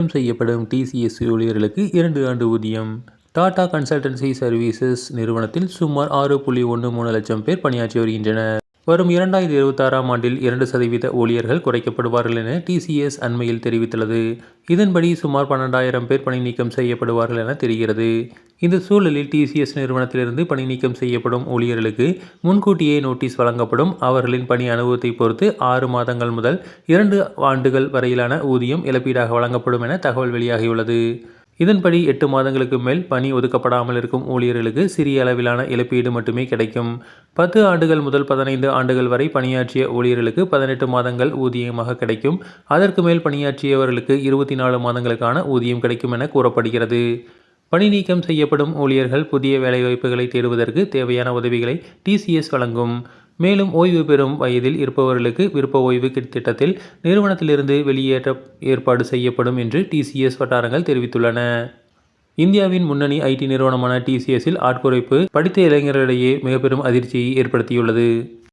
பணிநீக்கம் செய்யப்படும் டிசிஎஸ் ஊழியர்களுக்கு இரண்டு ஆண்டு ஊதியம். டாடா கன்சல்டன்சி சர்வீசஸ் நிறுவனத்தில் சுமார் ஆறு புள்ளி ஒன்று மூணு லட்சம் பேர் பணியாற்றி வருகின்றனர். வரும் இரண்டாயிரத்தி இருபத்தாறாம் ஆண்டில் இரண்டு சதவீத ஊழியர்கள் குறைக்கப்படுவார்கள் என டிசிஎஸ் அண்மையில் தெரிவித்துள்ளது. இதன்படி சுமார் பன்னெண்டாயிரம் பேர் பணி நீக்கம் செய்யப்படுவார்கள் என தெரிகிறது. இந்த சூழலில் டிசிஎஸ் நிறுவனத்திலிருந்து பணி நீக்கம் செய்யப்படும் ஊழியர்களுக்கு முன்கூட்டியே நோட்டீஸ் வழங்கப்படும். அவர்களின் பணி அனுபவத்தை பொறுத்து ஆறு மாதங்கள் முதல் இரண்டு ஆண்டுகள் வரையிலான ஊதியம் இழப்பீடாக வழங்கப்படும் என தகவல் வெளியாகியுள்ளது. இதன்படி எட்டு மாதங்களுக்கு மேல் பணி ஒதுக்கப்படாமல் இருக்கும் ஊழியர்களுக்கு சிறிய அளவிலான இழப்பீடு மட்டுமே கிடைக்கும். பத்து ஆண்டுகள் முதல் பதினைந்து ஆண்டுகள் வரை பணியாற்றிய ஊழியர்களுக்கு பதினெட்டு மாதங்கள் ஊதியமாக கிடைக்கும். அதற்கு மேல் பணியாற்றியவர்களுக்கு இருபத்தி நாலு மாதங்களுக்கான ஊதியம் கிடைக்கும் என கூறப்படுகிறது. பணி நீக்கம் செய்யப்படும் ஊழியர்கள் புதிய வேலைவாய்ப்புகளை தேடுவதற்கு தேவையான உதவிகளை டிசிஎஸ் வழங்கும். மேலும் ஓய்வு பெறும் வயதில் இருப்பவர்களுக்கு விருப்ப ஓய்வு திட்டத்தில் நிறுவனத்திலிருந்து வெளியேற்ற ஏற்பாடு செய்யப்படும் என்று டிசிஎஸ் வட்டாரங்கள் தெரிவித்துள்ளன. இந்தியாவின் முன்னணி ஐடி நிறுவனமான டிசிஎஸ்ஸில் ஆட்குறைப்பு படித்த இளைஞர்களிடையே மிக பெரும் அதிர்ச்சியை ஏற்படுத்தியுள்ளது.